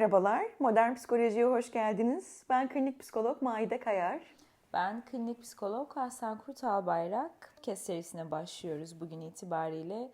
Merhabalar, Modern Psikoloji'ye hoş geldiniz. Ben klinik psikolog Maide Kayar. Ben klinik psikolog Hasan Kurtal Bayrak. Kes serisine başlıyoruz bugün itibariyle.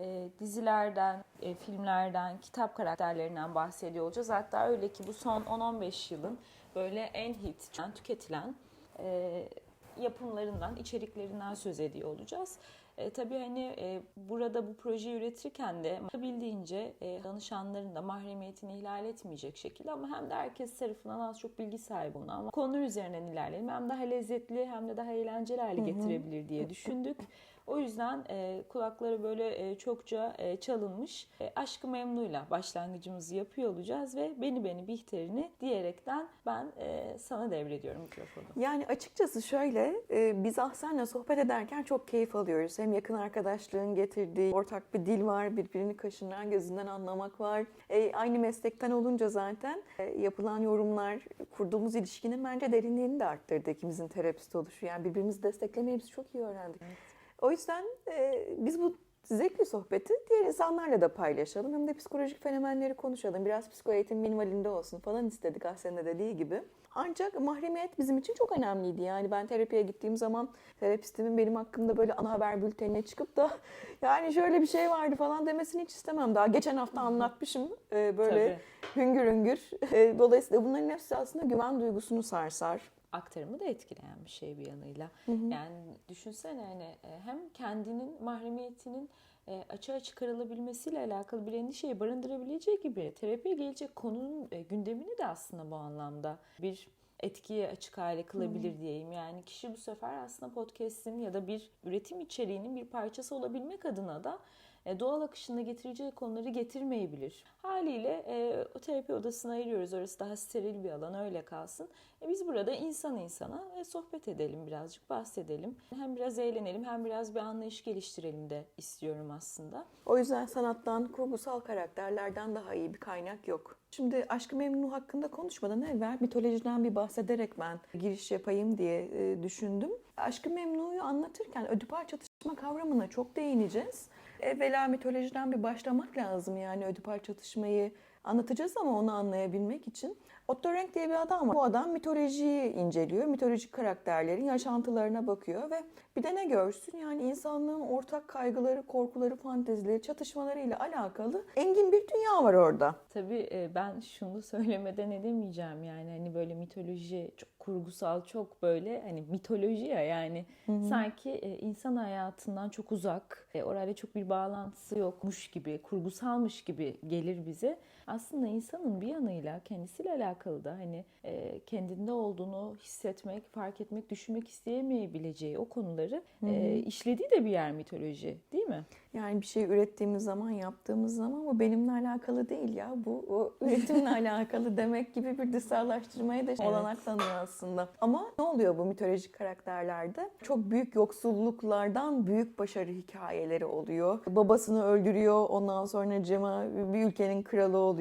E, dizilerden, e, filmlerden, kitap karakterlerinden bahsediyor olacağız. Hatta öyle ki bu son 10-15 yılın böyle en hit, tüketilen e, yapımlarından, içeriklerinden söz ediyor olacağız. E, tabii hani e, burada bu projeyi üretirken de bildiğince e, danışanların da mahremiyetini ihlal etmeyecek şekilde ama hem de herkes tarafından az çok bilgi sahibi olun ama konu üzerinden ilerleyelim. Hem daha lezzetli hem de daha eğlenceli hale getirebilir diye düşündük. O yüzden e, kulakları böyle e, çokça e, çalınmış e, Aşkı Memnu'yla başlangıcımızı yapıyor olacağız ve Beni Beni Bihter'ini diyerekten ben e, sana devrediyorum mikrofonu. Yani açıkçası şöyle, e, biz Ahsen'le sohbet ederken çok keyif alıyoruz. Hem yakın arkadaşlığın getirdiği ortak bir dil var, birbirini kaşından gözünden anlamak var. E, aynı meslekten olunca zaten e, yapılan yorumlar, kurduğumuz ilişkinin bence derinliğini de arttırdı ikimizin terapist oluşu. Yani birbirimizi desteklemeyi biz çok iyi öğrendik. O yüzden e, biz bu zevkli sohbeti diğer insanlarla da paylaşalım. Hem de psikolojik fenomenleri konuşalım. Biraz psikoeğitim minimalinde olsun falan istedik Ahsen'in de dediği gibi. Ancak mahremiyet bizim için çok önemliydi. Yani ben terapiye gittiğim zaman terapistimin benim hakkımda böyle ana haber bültenine çıkıp da yani şöyle bir şey vardı falan demesini hiç istemem. Daha geçen hafta anlatmışım e, böyle Tabii. hüngür hüngür. E, Dolayısıyla bunların hepsi aslında güven duygusunu sarsar. Aktarımı da etkileyen bir şey bir yanıyla. Yani düşünsene hani e, hem kendinin mahremiyetinin e, açığa çıkarılabilmesiyle alakalı bir endişeyi barındırabileceği gibi terapiye gelecek konunun e, gündemini de aslında bu anlamda bir etkiye açık hale kılabilir diyeyim. Yani kişi bu sefer aslında podcast'in ya da bir üretim içeriğinin bir parçası olabilmek adına da doğal akışında getireceği konuları getirmeyebilir. Haliyle e, o terapi odasına ayırıyoruz. Orası daha steril bir alan öyle kalsın. E, biz burada insan insana e, sohbet edelim birazcık bahsedelim. Hem biraz eğlenelim hem biraz bir anlayış geliştirelim de istiyorum aslında. O yüzden sanattan, kurgusal karakterlerden daha iyi bir kaynak yok. Şimdi Aşk-ı Memnu hakkında konuşmadan evvel mitolojiden bir bahsederek ben giriş yapayım diye e, düşündüm. Aşk-ı Memnu'yu anlatırken ödipal çatışma kavramına çok değineceğiz. Evvela mitolojiden bir başlamak lazım yani ödipal çatışmayı anlatacağız ama onu anlayabilmek için. Otto Rank diye bir adam var. Bu adam mitolojiyi inceliyor. Mitolojik karakterlerin yaşantılarına bakıyor ve bir de ne görsün yani insanlığın ortak kaygıları, korkuları, fantezileri, çatışmalarıyla alakalı engin bir dünya var orada. Tabii e, ben şunu söylemeden edemeyeceğim yani hani böyle mitoloji çok kurgusal çok böyle hani mitoloji ya yani sanki e, insan hayatından çok uzak e, orayla çok bir bağlantısı yokmuş gibi kurgusalmış gibi gelir bize. Aslında insanın bir yanıyla kendisiyle alakalı da hani e, kendinde olduğunu hissetmek, fark etmek, düşünmek isteyemeyebileceği o konuları e, işlediği de bir yer mitoloji değil mi? Yani bir şey ürettiğimiz zaman, yaptığımız zaman bu benimle alakalı değil ya. Bu o üretimle alakalı demek gibi bir dışsallaştırmaya da olanak tanıyor aslında. Ama ne oluyor bu mitolojik karakterlerde? Çok büyük yoksulluklardan büyük başarı hikayeleri oluyor. Babasını öldürüyor, ondan sonra Cema bir ülkenin kralı oluyor.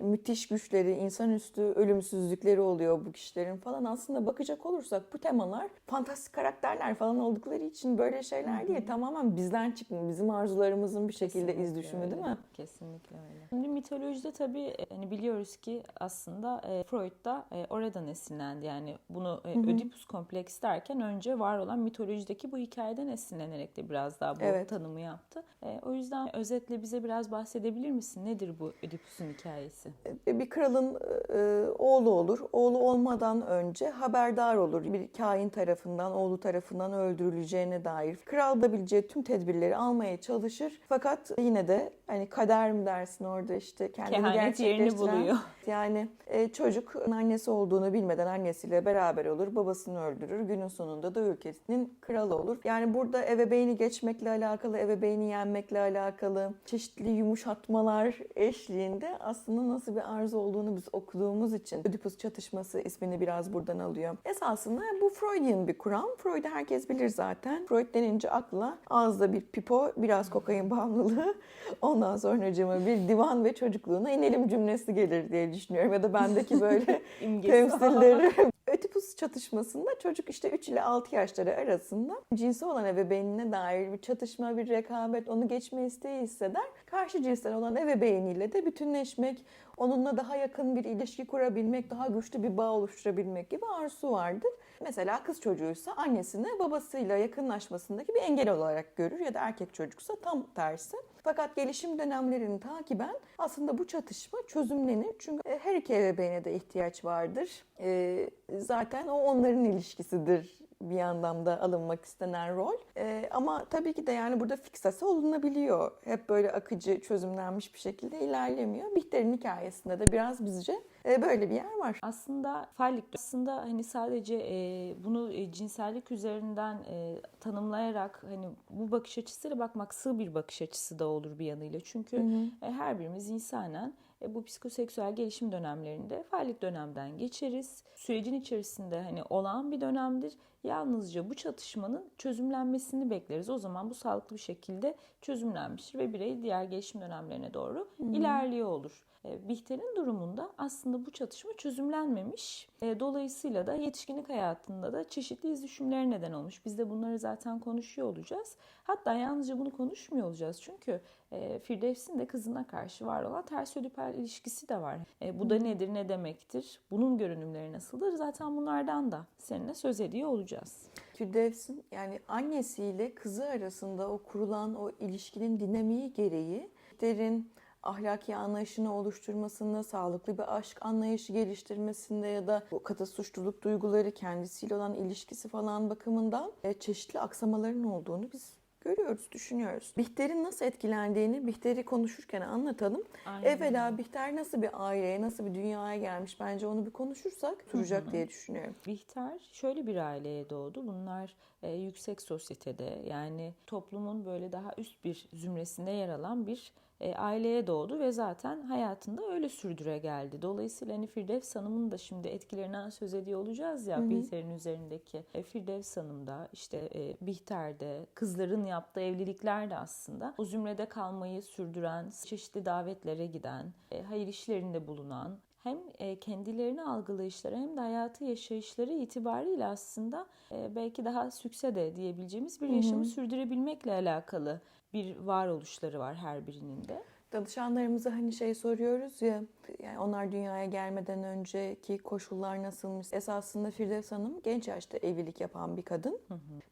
Müthiş güçleri, insanüstü ölümsüzlükleri oluyor bu kişilerin falan. Aslında bakacak olursak bu temalar fantastik karakterler falan oldukları için böyle şeyler değil. Tamamen bizden çıkma, bizim arzularımızın bir şekilde iz Kesinlikle düşümü öyle. değil mi? Kesinlikle öyle. Şimdi mitolojide tabii e, hani biliyoruz ki aslında e, Freud da e, oradan esinlendi. Yani bunu Ödipus kompleksi derken önce var olan mitolojideki bu hikayeden esinlenerek de biraz daha bu Evet. tanımı yaptı. O yüzden özetle bize biraz bahsedebilir misin? Nedir bu Ödipus'un hikayesi? E, Bir kralın e, oğlu olur. Oğlu olmadan önce haberdar olur. Bir kain tarafından, oğlu tarafından öldürüleceğine dair. Kral da bileceği tüm tedbirleri almaya çalışır. Fakat yine de hani kader mi dersin orada işte kendini Kehanet yerini gerçekleştiren- buluyor. Yani e, çocuk annesi olduğunu bilmeden annesiyle beraber olur, babasını öldürür. Günün sonunda da ülkesinin kralı olur. Yani burada ebeveyni geçmekle alakalı, ebeveyni yenmekle alakalı çeşitli yumuşatmalar eşliğinde aslında nasıl bir arzu olduğunu biz okuduğumuz için Ödipus çatışması ismini biraz buradan alıyor. Esasında bu Freudian bir kuram. Freud'u herkes bilir zaten. Freud denince akla ağızda bir pipo, biraz kokain bağımlılığı, ondan sonra bir divan ve çocukluğuna inelim cümlesi gelir diye düşünüyorum. Ya da bendeki böyle temsilleri. Ödipus çatışmasında çocuk işte 3 ile 6 yaşları arasında cinsi olan ebeveynine dair bir çatışma, bir rekabet, onu geçme isteği hisseder. Karşı cinsten olan ebeveyniyle de bütünleşmek, onunla daha yakın bir ilişki kurabilmek, daha güçlü bir bağ oluşturabilmek gibi arzusu vardır. Mesela kız çocuğuysa annesine babasıyla yakınlaşmasındaki bir engel olarak görür ya da erkek çocuksa tam tersi. Fakat gelişim dönemlerini takiben aslında bu çatışma çözümlenir. Çünkü her iki ebeveyne de ihtiyaç vardır. Ee, zaten o onların ilişkisidir bir anlamda alınmak istenen rol. Ee, ama tabii ki de yani burada fiksası olunabiliyor. Hep böyle akıcı, çözümlenmiş bir şekilde ilerlemiyor. Bihter'in hikayesinde de biraz bizce e, böyle bir yer var. Aslında fallik aslında hani sadece e, bunu e, cinsellik üzerinden e, tanımlayarak hani bu bakış açısıyla bakmak sığ bir bakış açısı da olur bir yanıyla. Çünkü e, her birimiz insanen e, bu psikoseksüel gelişim dönemlerinde fallik dönemden geçeriz. Sürecin içerisinde hani olan bir dönemdir. Yalnızca bu çatışmanın çözümlenmesini bekleriz. O zaman bu sağlıklı bir şekilde çözümlenmiştir ve birey diğer gelişim dönemlerine doğru ilerliyor olur. E, Bihter'in durumunda aslında bu çatışma çözümlenmemiş. E, Dolayısıyla da yetişkinlik hayatında da çeşitli iz düşümlere neden olmuş. Biz de bunları zaten konuşuyor olacağız. Hatta yalnızca bunu konuşmuyor olacağız. Çünkü e, Firdevs'in de kızına karşı var olan ters ödipal ilişkisi de var. Bu da nedir, ne demektir? Bunun görünümleri nasıldır? Zaten bunlardan da seninle söz ediyor olacağız. Firdevs'in yani annesiyle kızı arasında o kurulan o ilişkinin dinamiği gereği Bihter'in ahlaki anlayışını oluşturmasında, sağlıklı bir aşk anlayışı geliştirmesinde ya da bu katı suçluluk duyguları kendisiyle olan ilişkisi falan bakımından e, çeşitli aksamaların olduğunu biz görüyoruz, düşünüyoruz. Bihter'in nasıl etkilendiğini Bihter'i konuşurken anlatalım. Aynen. Evvela Bihter nasıl bir aileye, nasıl bir dünyaya gelmiş bence onu bir konuşursak duracak diye düşünüyorum. Bihter şöyle bir aileye doğdu. Bunlar e, yüksek sosyetede yani toplumun böyle daha üst bir zümresinde yer alan bir e, aileye doğdu ve zaten hayatında öyle sürdüre geldi. Dolayısıyla hani Firdevs Hanım'ın da şimdi etkilerinden söz ediyor olacağız ya Bihter'in üzerindeki. E, Firdevs Hanım da işte e, Bihter'de kızların yaptığı evlilikler de aslında o zümrede kalmayı sürdüren, çeşitli davetlere giden, e, hayır işlerinde bulunan hem e, kendilerini algılayışları hem de hayatı yaşayışları itibariyle aslında e, belki daha sükse de diyebileceğimiz bir yaşamı sürdürebilmekle alakalı bir varoluşları var her birinin de. Danışanlarımıza hani şey soruyoruz ya yani onlar dünyaya gelmeden önceki koşullar nasılmış? Esasında Firdevs Hanım genç yaşta evlilik yapan bir kadın.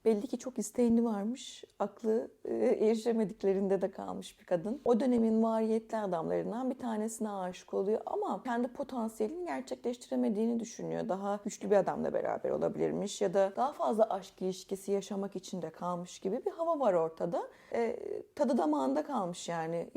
Belli ki çok isteğini varmış. Aklı e, erişemediklerinde de kalmış bir kadın. O dönemin variyetli adamlarından bir tanesine aşık oluyor ama kendi potansiyelini gerçekleştiremediğini düşünüyor. Daha güçlü bir adamla beraber olabilirmiş ya da daha fazla aşk ilişkisi yaşamak için de kalmış gibi bir hava var ortada. E, tadı damağında kalmış yani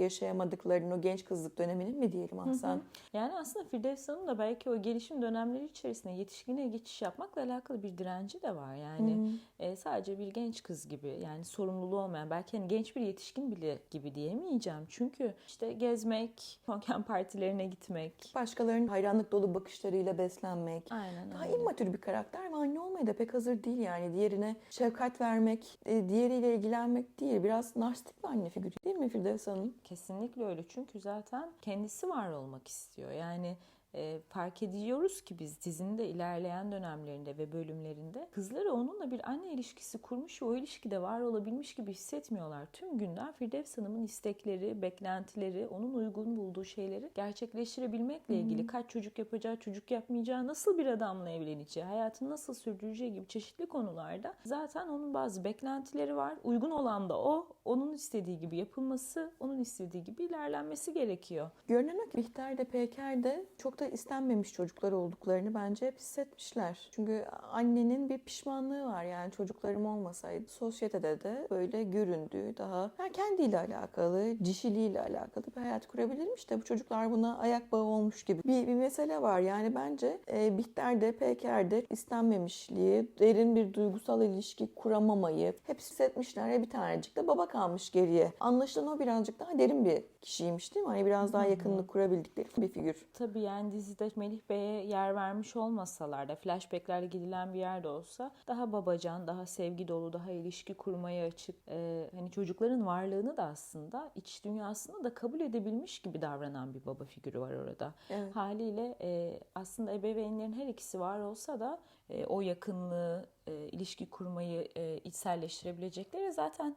yaşayamadıklarının o genç kızlık döneminin mi diyelim Ahsen? Yani aslında Firdevs Hanım da belki o gelişim dönemleri içerisinde yetişkine geçiş yapmakla alakalı bir direnci de var. Yani e, sadece bir genç kız gibi yani sorumluluğu olmayan belki hani genç bir yetişkin bile gibi diyemeyeceğim. Çünkü işte gezmek, konken partilerine gitmek. Başkalarının hayranlık dolu bakışlarıyla beslenmek. Aynen Daha öyle. immatür bir karakter ve anne olmaya da pek hazır değil yani. Diğerine şefkat vermek, e, diğeriyle ilgilenmek değil. Biraz narsistik bir anne figürü değil mi Firdevs Hanım? Kesinlikle öyle çünkü zaten kendisi var olmak istiyor. Yani e, fark ediyoruz ki biz dizinin de ilerleyen dönemlerinde ve bölümlerinde kızları onunla bir anne ilişkisi kurmuş ve o ilişkide var olabilmiş gibi hissetmiyorlar. Tüm günler Firdevs Hanım'ın istekleri, beklentileri, onun uygun bulduğu şeyleri gerçekleştirebilmekle ilgili kaç çocuk yapacağı, çocuk yapmayacağı, nasıl bir adamla evleneceği, hayatını nasıl sürdüreceği gibi çeşitli konularda zaten onun bazı beklentileri var. Uygun olan da o, onun istediği gibi yapılması, onun istediği gibi ilerlenmesi gerekiyor. Görünen o ki Bihter de Peker de çok da istenmemiş çocuklar olduklarını bence hep hissetmişler. Çünkü annenin bir pişmanlığı var yani çocuklarım olmasaydı sosyetede de böyle göründüğü daha ha, kendiyle alakalı, dişiliğiyle alakalı bir hayat kurabilirmiş de bu çocuklar buna ayak bağı olmuş gibi bir, bir mesele var. Yani bence e, Bihter'de, Peker'de istenmemişliği, derin bir duygusal ilişki kuramamayı hep hissetmişler. ve bir tanecik de baba kalmış geriye. Anlaşılan o birazcık daha derin bir kişiymiş değil mi? Hani biraz daha yakınlık kurabildikleri bir figür. Tabii yani hani dizide Melih Bey'e yer vermiş olmasalar da flashbacklerle gidilen bir yerde olsa daha babacan, daha sevgi dolu, daha ilişki kurmaya açık e, hani çocukların varlığını da aslında iç dünyasını da kabul edebilmiş gibi davranan bir baba figürü var orada. Evet. Haliyle e, aslında ebeveynlerin her ikisi var olsa da e, o yakınlığı, e, ilişki kurmayı e, içselleştirebilecekleri zaten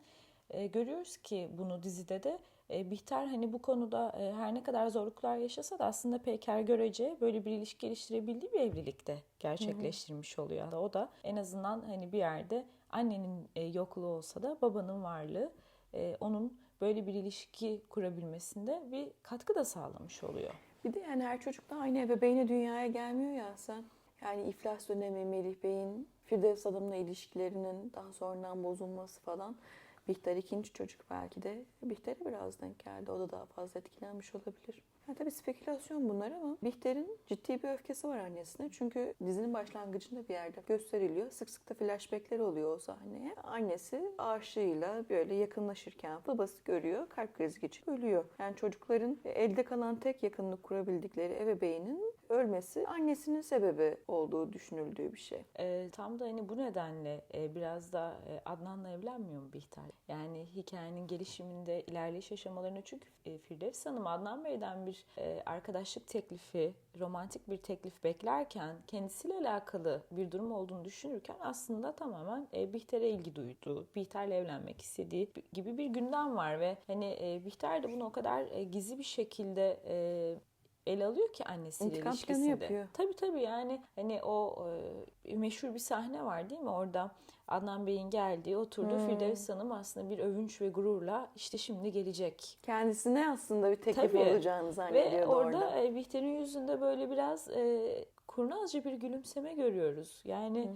e, görüyoruz ki bunu dizide de e, Bihter hani bu konuda e, her ne kadar zorluklar yaşasa da aslında Peker görece böyle bir ilişki geliştirebildiği bir evlilikte gerçekleştirmiş oluyor. O da en azından hani bir yerde annenin e, yokluğu olsa da babanın varlığı e, onun böyle bir ilişki kurabilmesinde bir katkı da sağlamış oluyor. Bir de yani her çocuk da aynı ebeveyne dünyaya gelmiyor ya sen. Yani iflas dönemi Melih Bey'in Firdevs Hanım'la ilişkilerinin daha sonradan bozulması falan. Bihter ikinci çocuk belki de Bihter'e biraz denk geldi. O da daha fazla etkilenmiş olabilir. Yani tabii spekülasyon bunlar ama Bihter'in ciddi bir öfkesi var annesine. Çünkü dizinin başlangıcında bir yerde gösteriliyor. Sık sık da flashbackler oluyor o sahneye. Annesi aşığıyla böyle yakınlaşırken babası görüyor. Kalp krizi geçirip ölüyor. Yani çocukların elde kalan tek yakınlık kurabildikleri ebeveynin ölmesi annesinin sebebi olduğu düşünüldüğü bir şey. E, tam da hani bu nedenle e, biraz da e, Adnan'la evlenmiyor mu Bihter? Yani hikayenin gelişiminde ilerleyiş aşamalarını çünkü e, Firdevs Hanım Adnan Bey'den bir e, arkadaşlık teklifi, romantik bir teklif beklerken kendisiyle alakalı bir durum olduğunu düşünürken aslında tamamen e, Bihter'e ilgi duyduğu, Bihter'le evlenmek istediği gibi bir gündem var ve hani e, Bihter de bunu o kadar e, gizli bir şekilde e, ele alıyor ki annesiyle İntikam ilişkisinde. yapıyor. Tabii tabii yani hani o e, meşhur bir sahne var değil mi? Orada Adnan Bey'in geldiği oturduğu Hmm. Firdevs Hanım aslında bir övünç ve gururla işte şimdi gelecek. Kendisine aslında bir teklif Tabii. olacağını zannediyordu Ve orada, orada. e, Bihter'in yüzünde böyle biraz e, kurnazca bir gülümseme görüyoruz. Yani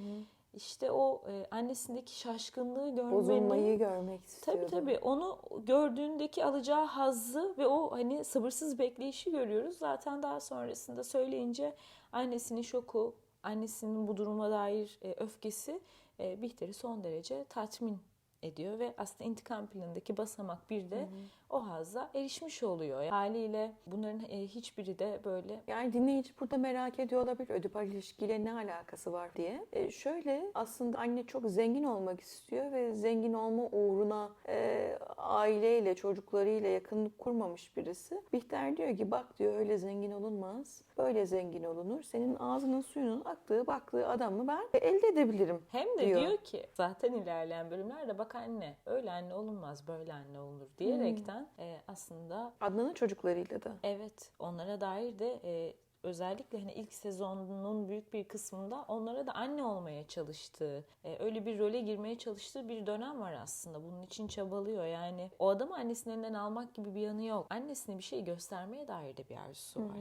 işte o e, annesindeki şaşkınlığı görmenin Bozulmayı görmek istiyordu. Tabii tabii onu gördüğündeki alacağı hazzı ve o hani sabırsız bekleyişi görüyoruz. Zaten daha sonrasında söyleyince annesinin şoku, annesinin bu duruma dair e, öfkesi e, Bihter'i son derece tatmin ediyor ve aslında intikam planındaki basamak bir de o hazza erişmiş oluyor. Haliyle bunların e, hiçbiri de böyle Yani dinleyici burada merak ediyor olabilir ödipal ilişkiyle ne alakası var diye. E, şöyle aslında anne çok zengin olmak istiyor ve zengin olma uğruna e, aileyle çocuklarıyla yakınlık kurmamış birisi. Bihter diyor ki bak diyor öyle zengin olunmaz. Böyle zengin olunur. Senin ağzının suyunun aktığı baktığı adamı ben elde edebilirim. Hem de diyor. diyor, ki zaten ilerleyen bölümlerde bak anne öyle anne olunmaz böyle anne olur diyerekten e, aslında Adnan'ın çocuklarıyla da. evet onlara dair de e, özellikle hani ilk sezonun büyük bir kısmında onlara da anne olmaya çalıştığı, e, öyle bir role girmeye çalıştığı bir dönem var aslında. Bunun için çabalıyor. Yani o adamı annesinin elinden almak gibi bir yanı yok. Annesine bir şey göstermeye dair de bir arzusu var.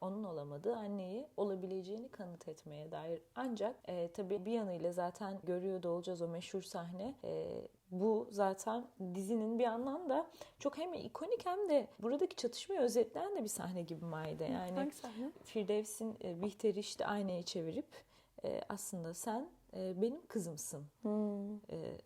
Onun olamadığı anneyi olabileceğini kanıt etmeye dair. Ancak e, tabii bir yanıyla zaten görüyor da olacağız o meşhur sahne. E, bu zaten dizinin bir yandan da çok hem ikonik hem de buradaki çatışmayı özetleyen de bir sahne gibi Maide. Yani Hangi sahne? Firdevs'in e, Bihter'i işte aynaya çevirip e, aslında sen e, benim kızımsın. Hmm. E,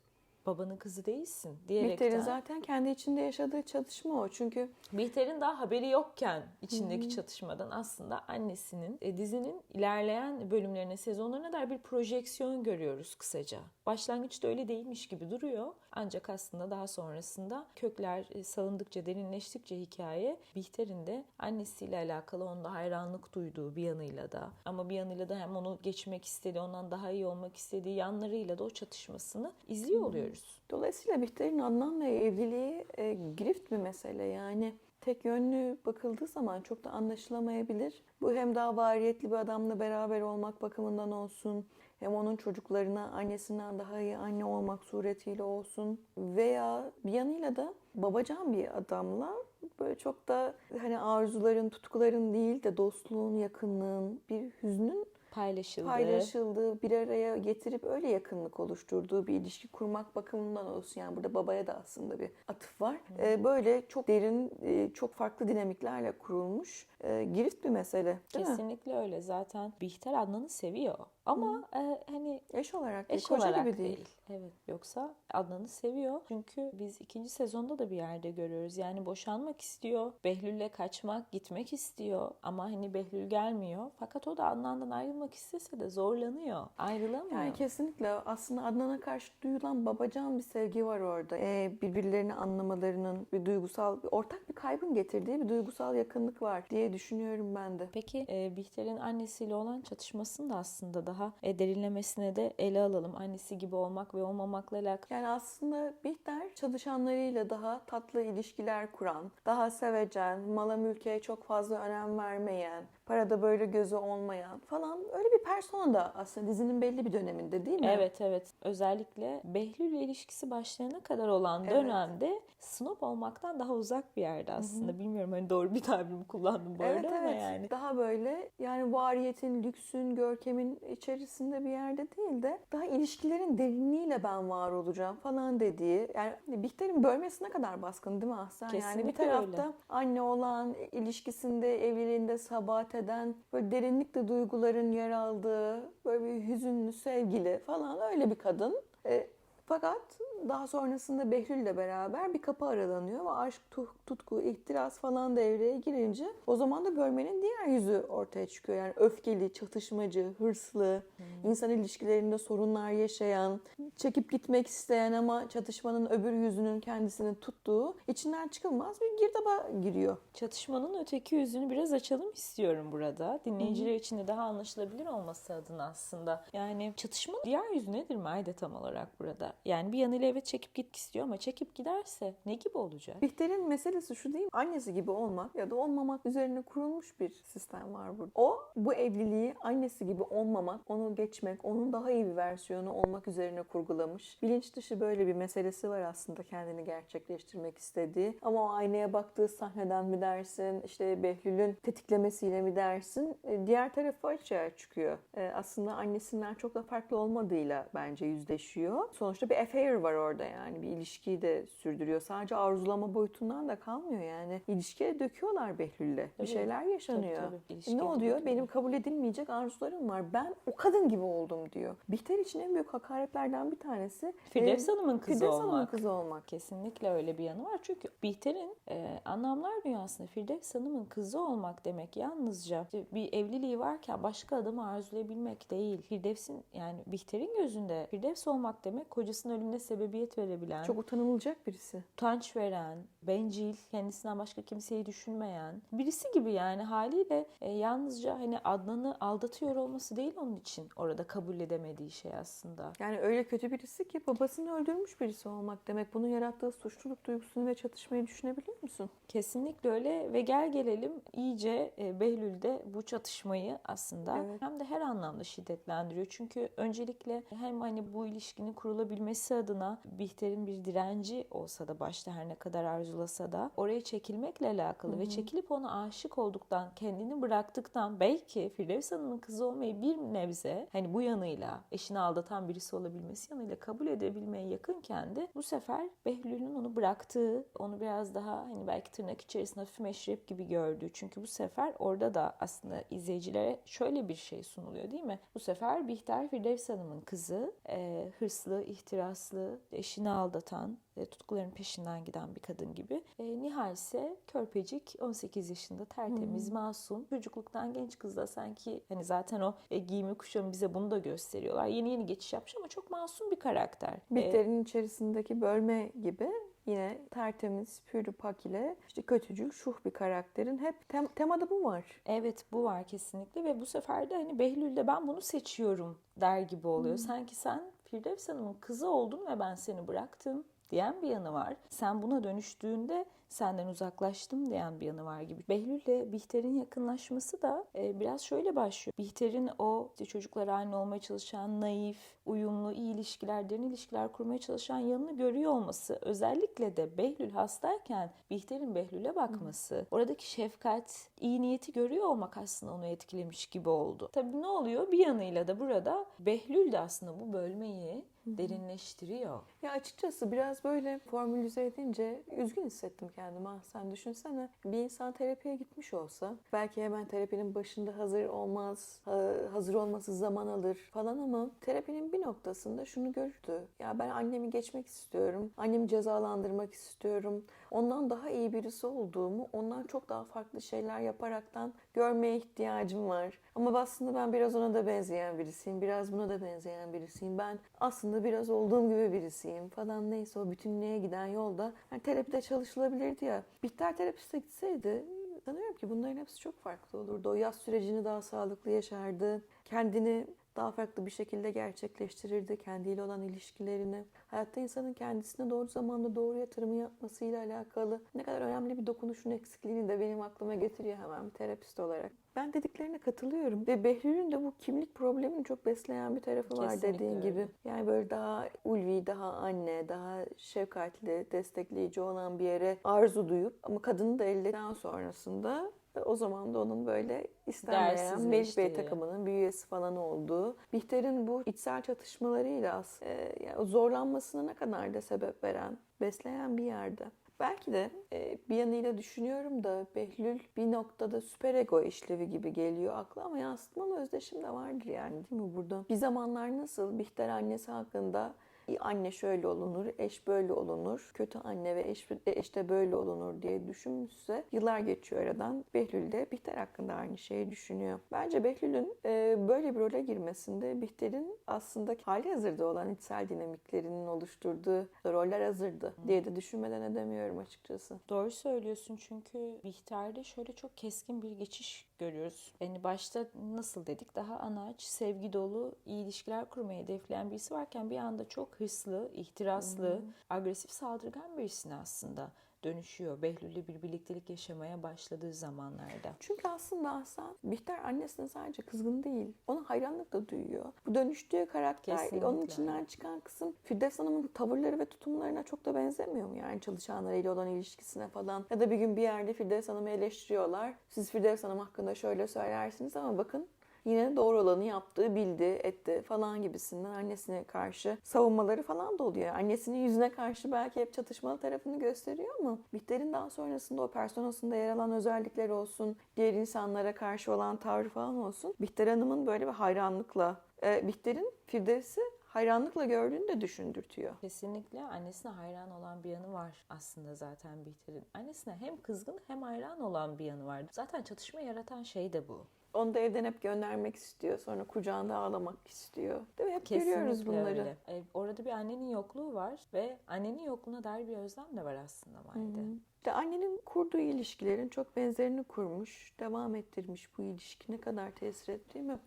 babanın kızı değilsin Bihter'in diyerekten. zaten kendi içinde yaşadığı çatışma o. Çünkü Bihter'in daha haberi yokken içindeki çatışmadan aslında annesinin e, dizinin ilerleyen bölümlerine, sezonlarına dair bir projeksiyon görüyoruz kısaca. Başlangıçta öyle değilmiş gibi duruyor. Ancak aslında daha sonrasında kökler e, salındıkça, derinleştikçe hikaye Bihter'in de annesiyle alakalı onda hayranlık duyduğu bir yanıyla da ama bir yanıyla da hem onu geçmek istediği, ondan daha iyi olmak istediği yanlarıyla da o çatışmasını izliyor oluyoruz. Dolayısıyla Bihter'in Adnan'la evliliği e, girift bir mesele. Yani tek yönlü bakıldığı zaman çok da anlaşılamayabilir. Bu hem daha variyetli bir adamla beraber olmak bakımından olsun, hem onun çocuklarına annesinden daha iyi anne olmak suretiyle olsun veya bir yanıyla da babacan bir adamla böyle çok da hani arzuların, tutkuların değil de dostluğun, yakınlığın, bir hüznün Paylaşıldı. paylaşıldığı, bir araya getirip öyle yakınlık oluşturduğu bir ilişki kurmak bakımından olsun. Yani burada babaya da aslında bir atıf var. Ee, böyle çok derin, e, çok farklı dinamiklerle kurulmuş e, girift bir mesele değil mi? Kesinlikle öyle. Zaten Bihter Adnan'ı seviyor. Ama e, hani Eş olarak eş koca olarak gibi değil. değil. Evet. Yoksa Adnan'ı seviyor. Çünkü biz ikinci sezonda da bir yerde görüyoruz. Yani boşanmak istiyor. Behlül'le kaçmak, gitmek istiyor. Ama hani Behlül gelmiyor. Fakat o da Adnan'dan ayrılmak istese de zorlanıyor. Ayrılamıyor. Yani kesinlikle aslında Adnan'a karşı duyulan babacan bir sevgi var orada. Ee, birbirlerini anlamalarının bir duygusal, bir ortak bir kaybın getirdiği bir duygusal yakınlık var diye düşünüyorum ben de. Peki e, Bihter'in annesiyle olan çatışmasını da aslında daha e, derinlemesine de ele alalım. Annesi gibi olmak ve olmamakla alakalı. Yani aslında Bihter çalışanlarıyla daha tatlı ilişkiler kuran, daha sevecen, mala mülke çok fazla önem vermeyen, parada böyle gözü olmayan falan öyle bir persona da aslında dizinin belli bir döneminde değil mi? Evet evet. Özellikle Behlül'le ilişkisi başlayana kadar olan Evet. dönemde snob olmaktan daha uzak bir yerde aslında. Bilmiyorum hani doğru bir tabir mi kullandım bu Evet arada ama evet. yani. Daha böyle yani variyetin, lüksün, görkemin içerisinde bir yerde değil de daha ilişkilerin derinliğiyle ben var olacağım falan dediği. Yani Bihter'in bölmesine kadar baskın değil mi Ahsen? yani bir Kesinlikle tarafta öyle. anne olan, ilişkisinde, evliliğinde sabat eden, böyle derinlikle duyguların yer aldığı, böyle bir hüzünlü, sevgili falan öyle bir kadın. E, fakat daha sonrasında Behlül'le beraber bir kapı aralanıyor ve aşk, tutku, ihtiras falan devreye girince o zaman da bölmenin diğer yüzü ortaya çıkıyor. Yani öfkeli, çatışmacı, hırslı, insan ilişkilerinde sorunlar yaşayan, çekip gitmek isteyen ama çatışmanın öbür yüzünün kendisini tuttuğu içinden çıkılmaz bir girdaba giriyor. Çatışmanın öteki yüzünü biraz açalım istiyorum burada. Dinleyiciler için de daha anlaşılabilir olması adına aslında. Yani çatışmanın diğer yüzü nedir Mayde tam olarak burada? Yani bir yanıyla evet çekip gitmek istiyor ama çekip giderse ne gibi olacak? Bihter'in meselesi şu değil mi? Annesi gibi olmak ya da olmamak üzerine kurulmuş bir sistem var burada. O bu evliliği annesi gibi olmamak, onu geçmek, onun daha iyi bir versiyonu olmak üzerine kurgulamış. Bilinç dışı böyle bir meselesi var aslında kendini gerçekleştirmek istediği. Ama o aynaya baktığı sahneden mi dersin, işte Behlül'ün tetiklemesiyle mi dersin? E, Diğer tarafı açığa çıkıyor. E, Aslında annesinden çok da farklı olmadığıyla bence yüzleşiyor. Sonuçta bir affair var orada yani. Bir ilişkiyi de sürdürüyor. Sadece arzulama boyutundan da kalmıyor yani. İlişkiye döküyorlar Behlül'le. Bir şeyler yaşanıyor. Tabii, tabii. E İlişkiye ne oluyor? döküyorlar. Benim kabul edilmeyecek arzularım var. Ben o kadın gibi oldum diyor. Bihter için en büyük hakaretlerden bir tanesi Firdevs e, Hanım'ın kızı Firdevs Hanım'ın olmak. kızı olmak. Kesinlikle öyle bir yanı var. Çünkü Bihter'in e, anlamlar dünyasında Firdevs Hanım'ın kızı olmak demek yalnızca işte bir evliliği varken başka adamı arzulayabilmek değil. Firdevs'in yani Bihter'in gözünde Firdevs olmak demek kocasının ölümüne sebebiyet verebilen, Çok utanılacak birisi. utanç veren, bencil, kendisinden başka kimseyi düşünmeyen birisi gibi yani haliyle e, yalnızca hani Adnan'ı aldatıyor olması değil onun için orada kabul edemediği şey aslında. Yani öyle kötü birisi ki babasını öldürmüş birisi olmak demek. Bunun yarattığı suçluluk duygusunu ve çatışmayı düşünebiliyor musun? Kesinlikle öyle ve gel gelelim iyice e, Behlül'de bu çatışmayı aslında Evet. hem de her anlamda şiddetlendiriyor. Çünkü öncelikle hem hani bu ilişkinin kurulabilmesi adına Bihter'in bir direnci olsa da başta her ne kadar arzulasa da oraya çekilmekle alakalı ve çekilip ona aşık olduktan, kendini bıraktıktan belki Firdevs Hanım'ın kızı olmayı bir nebze hani bu yanıyla eşini aldatan birisi olabilmesi yanıyla kabul edebilmeye yakınken de bu sefer Behlül'ün onu bıraktığı, onu biraz daha hani belki tırnak içerisinde hafif meşrep gibi gördüğü. Çünkü bu sefer orada da aslında izleyicilere şöyle bir şey sunuluyor değil mi? Bu sefer Bihter Firdevs Hanım'ın kızı, e, hırslı, ihtiraslı, eşini aldatan, e, tutkuların peşinden giden bir kadın gibi. E, Nihal ise körpecik, 18 yaşında, tertemiz, masum. Çocukluktan genç kızda sanki hani zaten o e, giyimi kuşamı bize bunu da gösteriyorlar. Yeni yeni geçiş yapmış ama çok masum bir karakter. E, Bihter'in içerisindeki bölme gibi yine tertemiz, pür pak ile işte kötücül, şuh bir karakterin hep tem- temada bu var. Evet bu var kesinlikle ve bu sefer de hani Behlül'de ben bunu seçiyorum der gibi oluyor. Sanki sen Firdevs Hanım'ın kızı oldun ve ben seni bıraktım diyen bir yanı var. Sen buna dönüştüğünde senden uzaklaştım diyen bir yanı var gibi. Behlül'le Bihter'in yakınlaşması da e, biraz şöyle başlıyor. Bihter'in o işte çocuklara anne olmaya çalışan, naif, uyumlu, iyi ilişkiler, derin ilişkiler kurmaya çalışan yanını görüyor olması. Özellikle de Behlül hastayken Bihter'in Behlül'e bakması, oradaki şefkat, iyi niyeti görüyor olmak aslında onu etkilemiş gibi oldu. Tabii ne oluyor? Bir yanıyla da burada Behlül de aslında bu bölmeyi derinleştiriyor. Ya açıkçası biraz böyle formülize edince üzgün hissettim kendimi. Ah sen düşünsene bir insan terapiye gitmiş olsa belki hemen terapinin başında hazır olmaz, ha- hazır olması zaman alır falan ama terapinin bir noktasında şunu görürdü. Ya ben annemi geçmek istiyorum, annemi cezalandırmak istiyorum. Ondan daha iyi birisi olduğumu, ondan çok daha farklı şeyler yaparaktan görmeye ihtiyacım var. Ama aslında ben biraz ona da benzeyen birisiyim, biraz buna da benzeyen birisiyim. Ben aslında biraz olduğum gibi birisiyim falan neyse o bütünlüğe giden yolda yani terapide çalışılabilirdi ya. Bihter terapiste gitseydi sanıyorum ki bunların hepsi çok farklı olurdu. O yaz sürecini daha sağlıklı yaşardı. Kendini daha farklı bir şekilde gerçekleştirirdi kendiyle olan ilişkilerini. Hayatta insanın kendisine doğru zamanda doğru yatırımı yapmasıyla alakalı ne kadar önemli bir dokunuşun eksikliğini de benim aklıma getiriyor hemen terapist olarak. Ben dediklerine katılıyorum ve Behlül'ün de bu kimlik problemini çok besleyen bir tarafı var Kesinlikle dediğin öyle. gibi. Yani böyle daha ulvi, daha anne, daha şefkatli, destekleyici olan bir yere arzu duyup ama kadını da elledikten sonrasında o zaman da onun böyle istenmeyen Melih Bey Dersizleştiği. takımının bir üyesi falan olduğu. Bihter'in bu içsel çatışmalarıyla e, yani zorlanmasına ne kadar da sebep veren, besleyen bir yerde. Belki de e, bir yanıyla düşünüyorum da Behlül bir noktada süper ego işlevi gibi geliyor akla ama yansıtmalı özdeşim de vardır yani değil mi burada? Bir zamanlar nasıl Bihter annesi hakkında anne şöyle olunur, eş böyle olunur, kötü anne ve eş, eş de böyle olunur diye düşünmüşse yıllar geçiyor aradan. Behlül de Bihter hakkında aynı şeyi düşünüyor. Bence Behlül'ün e, böyle bir role girmesinde Bihter'in aslında hali hazırda olan içsel dinamiklerinin oluşturduğu roller hazırdı diye de düşünmeden edemiyorum açıkçası. Doğru söylüyorsun çünkü Bihter'de şöyle çok keskin bir geçiş görüyoruz. Yani başta nasıl dedik? Daha anaç, sevgi dolu, iyi ilişkiler kurmayı hedefleyen birisi varken bir anda çok hırslı, ihtiraslı, agresif, saldırgan birisine aslında dönüşüyor. Behlül'le bir birliktelik yaşamaya başladığı zamanlarda. Çünkü aslında Aslan Bihter annesine sadece kızgın değil. Ona hayranlık da duyuyor. Bu dönüştüğü karakter Kesinlikle. onun içinden çıkan kısım Firdevs Hanım'ın tavırları ve tutumlarına çok da benzemiyor mu? Yani çalışanlarıyla olan ilişkisine falan. Ya da bir gün bir yerde Firdevs Hanım'ı eleştiriyorlar. Siz Firdevs Hanım hakkında şöyle söylersiniz ama bakın yine doğru olanı yaptığı, bildi, etti falan gibisinden annesine karşı savunmaları falan da oluyor. Annesinin yüzüne karşı belki hep çatışmalı tarafını gösteriyor ama Bihter'in daha sonrasında o personasında yer alan özellikler olsun, diğer insanlara karşı olan tavrı falan olsun. Bihter Hanım'ın böyle bir hayranlıkla, e, Bihter'in Firdevs'i hayranlıkla gördüğünü de düşündürtüyor. Kesinlikle annesine hayran olan bir yanı var aslında zaten Bihter'in. Annesine hem kızgın hem hayran olan bir yanı var. Zaten çatışma yaratan şey de bu. Onu da evden hep göndermek istiyor. Sonra kucağında ağlamak istiyor. Değil mi? Hep görüyoruz Kesinlikle bunları. öyle. E, orada bir annenin yokluğu var ve annenin yokluğuna dair bir özlem de var aslında Maide. İşte annenin kurduğu ilişkilerin çok benzerini kurmuş, devam ettirmiş bu ilişki ne kadar tesir etti değil mi?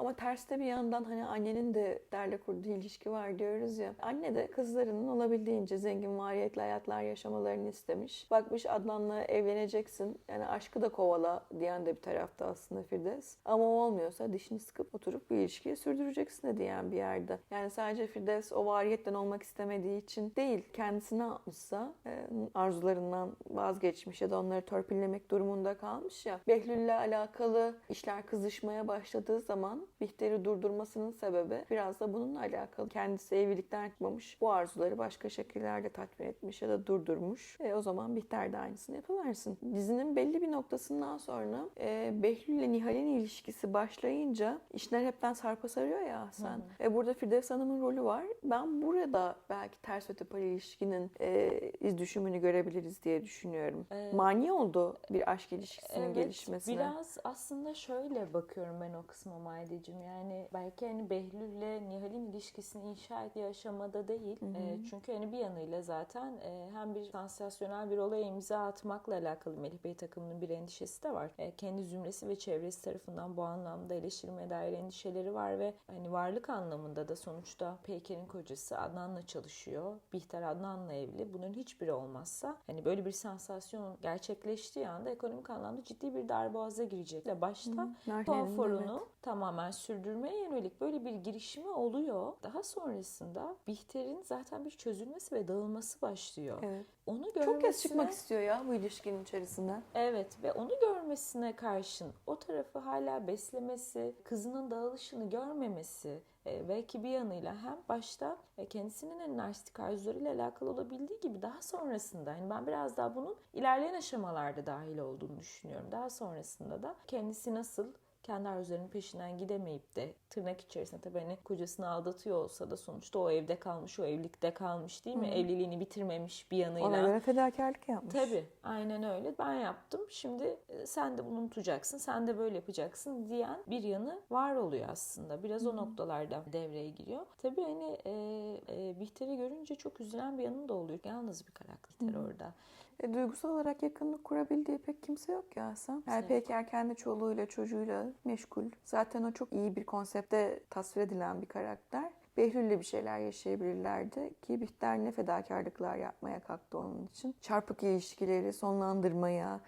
Ama terste bir yandan hani annenin de derle kurduğu ilişki var diyoruz ya. Anne de kızlarının olabildiğince zengin variyetli hayatlar yaşamalarını istemiş. Bakmış Adnan'la evleneceksin yani aşkı da kovala diyen de bir tarafta aslında Firdevs. Ama o olmuyorsa dişini sıkıp oturup bir ilişkiyi sürdüreceksin de diyen bir yerde. Yani sadece Firdevs o variyetten olmak istemediği için değil kendisi ne e, arzularından vazgeçmiş ya da onları törpülemek durumunda kalmış ya. Behlül'le alakalı işler kızışmaya başladığı zaman Bihter'i durdurmasının sebebi biraz da bununla alakalı. Kendisi evlilikten çıkmamış. Bu arzuları başka şekillerde tatmin etmiş ya da durdurmuş. E, o zaman Bihter de aynısını yapıversin. Dizinin belli bir noktasından sonra e, Behlül ile Nihal'in ilişkisi başlayınca işler hepten sarpa sarıyor ya sen. E, burada Firdevs Hanım'ın rolü var. Ben burada belki ters ötepal ilişkinin e, iz düşümünü görebiliriz diye düşünüyorum. Ee, Mani oldu bir aşk ilişkisinin Evet, gelişmesine. Biraz aslında şöyle bakıyorum ben o kısma Maide. Ege'cim. Yani belki hani Behlül'le Nihal'in ilişkisini inşa ettiği aşamada değil. E, çünkü hani bir yanıyla zaten e, hem bir sansasyonel bir olaya imza atmakla alakalı Melih Bey takımının bir endişesi de var. E, kendi zümresi ve çevresi tarafından bu anlamda eleştirilmeye dair endişeleri var ve hani varlık anlamında da sonuçta Peyker'in kocası Adnan'la çalışıyor. Bihter Adnan'la evli. Bunların hiçbiri olmazsa hani böyle bir sansasyon gerçekleştiği anda ekonomik anlamda ciddi bir darboğaza girecek. Başta konforunu evet. Tamamen sürdürmeye yönelik böyle bir girişimi oluyor. Daha sonrasında Bihter'in zaten bir çözülmesi ve dağılması başlıyor. Evet. Onu Çok kez görmesine- çıkmak istiyor ya bu ilişkinin içerisinden. Evet ve onu görmesine karşın o tarafı hala beslemesi, kızının dağılışını görmemesi e, belki bir yanıyla hem başta e, kendisinin en narsistik arzularıyla alakalı olabildiği gibi daha sonrasında hani ben biraz daha bunun ilerleyen aşamalarda dahil olduğunu düşünüyorum. Daha sonrasında da kendisi nasıl kendi arzularının peşinden gidemeyip de tırnak içerisinde tabii hani kocasını aldatıyor olsa da sonuçta o evde kalmış, o evlilikte kalmış değil mi? Evliliğini bitirmemiş bir yanıyla. Ona göre fedakarlık yapmış. Tabii aynen öyle. Ben yaptım. Şimdi e, sen de bunu unutacaksın. Sen de böyle yapacaksın diyen bir yanı var oluyor aslında. Biraz o noktalarda devreye giriyor. Tabii hani e, e, Bihter'i görünce çok üzülen bir yanım da oluyor. Yalnız bir karakter orada. E, duygusal olarak yakınlık kurabildiği pek kimse yok ya Hasan. Peyker kendi çoluğuyla çocuğuyla meşgul. Zaten o çok iyi bir konsepte tasvir edilen bir karakter. Behlül'le bir şeyler yaşayabilirlerdi ki Bihter ne fedakarlıklar yapmaya kalktı onun için. Çarpık ilişkileri sonlandırmaya,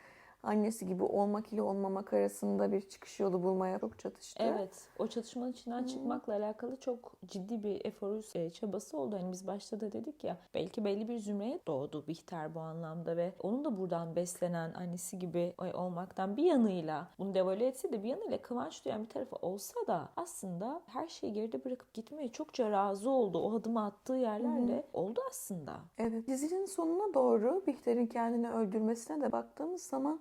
annesi gibi olmak ile olmamak arasında bir çıkış yolu bulmaya çok çatıştı. Evet. O çatışmanın içinden çıkmakla alakalı çok ciddi bir eforu, e, çabası oldu. Hani biz başta da dedik ya belki belli bir zümreye doğdu Bihter bu anlamda ve onun da buradan beslenen annesi gibi e, olmaktan bir yanıyla bunu devalüe etse de bir yanıyla kıvanç duyan bir tarafı olsa da aslında her şeyi geride bırakıp gitmeye çokça razı oldu. O adımı attığı yerlerle oldu aslında. Evet. Dizinin sonuna doğru Bihter'in kendini öldürmesine de baktığımız zaman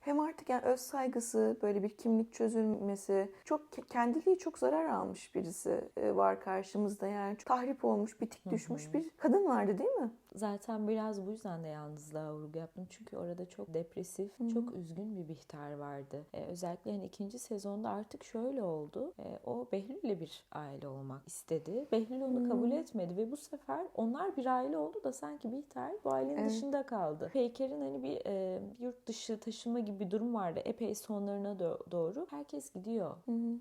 hem artık yani öz saygısı, böyle bir kimlik çözülmesi, çok ke- kendiliği çok zarar almış birisi e, var karşımızda. Yani çok tahrip olmuş, bitik düşmüş bir kadın vardı değil mi? Zaten biraz bu yüzden de yalnızlığa vurgu yaptım. Çünkü orada çok depresif, çok üzgün bir Bihter vardı. Ee, özellikle hani ikinci sezonda artık şöyle oldu. Ee, o Behlül'le bir aile olmak istedi. Behlül onu kabul etmedi ve bu sefer onlar bir aile oldu da sanki Bihter bu ailenin Evet. dışında kaldı. Peyker'in hani bir e, yurt dışı taşıma gibi bir durum vardı. Epey sonlarına do- doğru. Herkes gidiyor.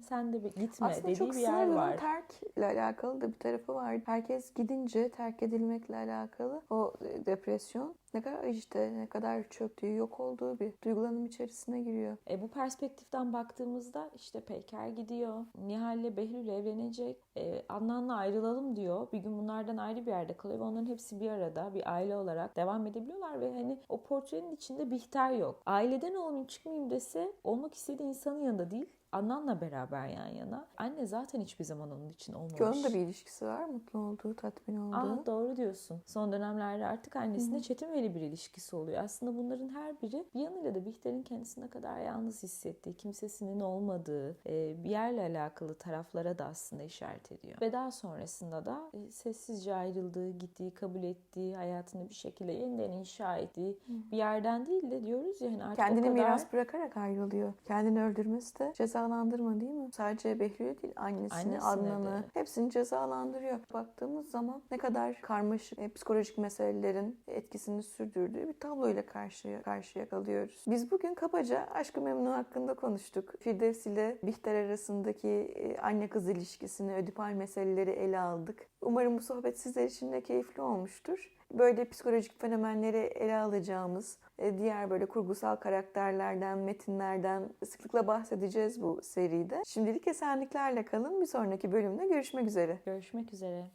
Sen de bir gitme Aslında dediği çok bir yer var. terkle alakalı da bir tarafı var. Herkes gidince terk edilmekle alakalı o e, depresyon ne kadar işte ne kadar çöktüğü, yok olduğu bir duygulanım içerisine giriyor. E, bu perspektiften baktığımızda işte Peyker gidiyor. Nihal'le Behlül evlenecek. E, Adnan'la ayrılalım diyor. Bir gün bunlardan ayrı bir yerde kalıyor ve onların hepsi bir arada bir aile olarak devam edebiliyorlar ve hani o portrenin içinde Bihter yok. Aileden olmayayım çıkmayayım dese olmak istediği insanın yanında değil. Adnan'la beraber yan yana. Anne zaten hiçbir zaman onun için olmamış. Ki onun da bir ilişkisi var. Mutlu olduğu, tatmin olduğu. Aa, doğru diyorsun. Son dönemlerde artık annesine çetinmeli bir ilişkisi oluyor. Aslında bunların her biri bir yanıyla da Bihter'in kendisine kadar yalnız hissettiği, kimsesinin olmadığı e, bir yerle alakalı taraflara da aslında işaret ediyor. Ve daha sonrasında da e, sessizce ayrıldığı, gittiği, kabul ettiği, hayatını bir şekilde yeniden inşa ettiği bir yerden değil de diyoruz ya hani artık Kendini kadar... miras bırakarak ayrılıyor. Kendini öldürmesi de cezalandırma değil mi? Sadece Behlül'ü değil annesini, Annesine Adnan'ı hepsini cezalandırıyor. Baktığımız zaman ne kadar karmaşık e, psikolojik meselelerin etkisini sürdürdüğü bir tabloyla karşıya, karşıya kalıyoruz. Biz bugün kabaca Aşk-ı Memnu hakkında konuştuk. Firdevs ile Bihter arasındaki e, anne kız ilişkisini, ödipal meseleleri ele aldık. Umarım bu sohbet sizler için de keyifli olmuştur. Böyle psikolojik fenomenleri ele alacağımız, e, diğer böyle kurgusal karakterlerden, metinlerden sıklıkla bahsedeceğiz bu seride. Şimdilik esenliklerle kalın. Bir sonraki bölümde görüşmek üzere. Görüşmek üzere.